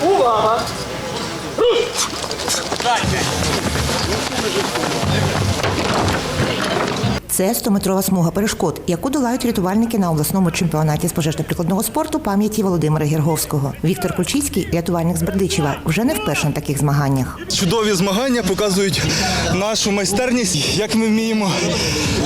Увага! Це 100-метрова смуга перешкод, яку долають рятувальники на обласному чемпіонаті з пожежно-прикладного спорту пам'яті Володимира Гірговського. Віктор Кульчицький, рятувальник з Бердичева, вже не вперше на таких змаганнях. Чудові змагання показують нашу майстерність, як ми вміємо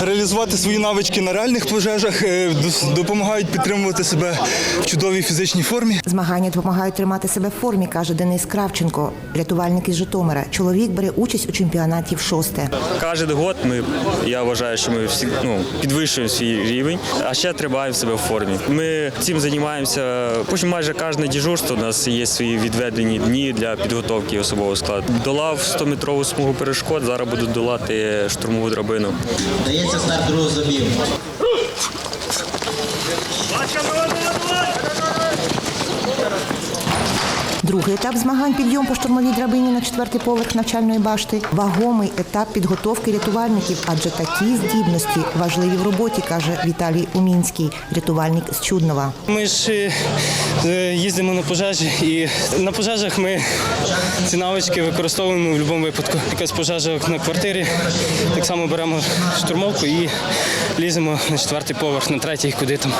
реалізувати свої навички на реальних пожежах, е, допомагають підтримувати себе в чудовій фізичній формі. Змагання допомагають тримати себе в формі, каже Денис Кравченко, рятувальник із Житомира. Чоловік бере участь у чемпіонаті в шосте. Кожен год ми, я вважаю, що ми ну, підвищуємо свій рівень, а ще тримаємо себе в формі. Ми цим займаємося. Потім майже кожне дежурство у нас є свої відведені дні для підготовки особового складу. Долав 100-метрову смугу перешкод, зараз буду долати штурмову драбину. Дається старт другого забігу. Другий етап змагань підйом по штурмовій драбині на четвертий поверх навчальної башти. Вагомий етап підготовки рятувальників, адже такі здібності важливі в роботі, каже Віталій Умінський, рятувальник з Чуднова. Ми ж е, їздимо на пожежі, і на пожежах ми ці навички використовуємо в будь-якому випадку. Якась пожежа на квартирі, так само беремо штурмовку і ліземо на четвертий поверх, на третій, куди там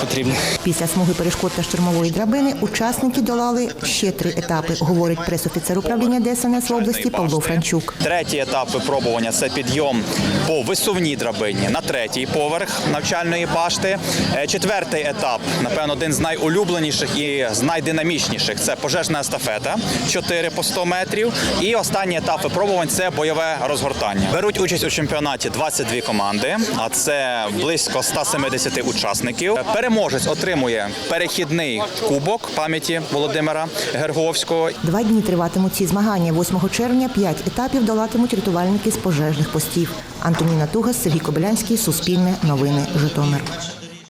потрібно. Після смуги перешкод та штурмової драбини учасники долали ще три етапи, говорить пресофіцер управління ДСНС в області Павло Франчук. Третій етап випробування це підйом по висувній драбині на третій поверх навчальної башти. Е, Четвертий етап, напевно, один з найулюбленіших і з найдинамічніших це пожежна естафета 4 по 100 метрів. І останній етап випробувань це бойове розгортання. Беруть участь у чемпіонаті 22 команди, а це близько 170 учасників. Переможець отримує перехідний кубок пам'яті Володимира Герговського Два дні триватимуть ці змагання. 8 червня п'ять етапів долатимуть рятувальники з пожежних постів. Антоніна Тугас, Сергій Кобилянський, Суспільне, Новини, Житомир.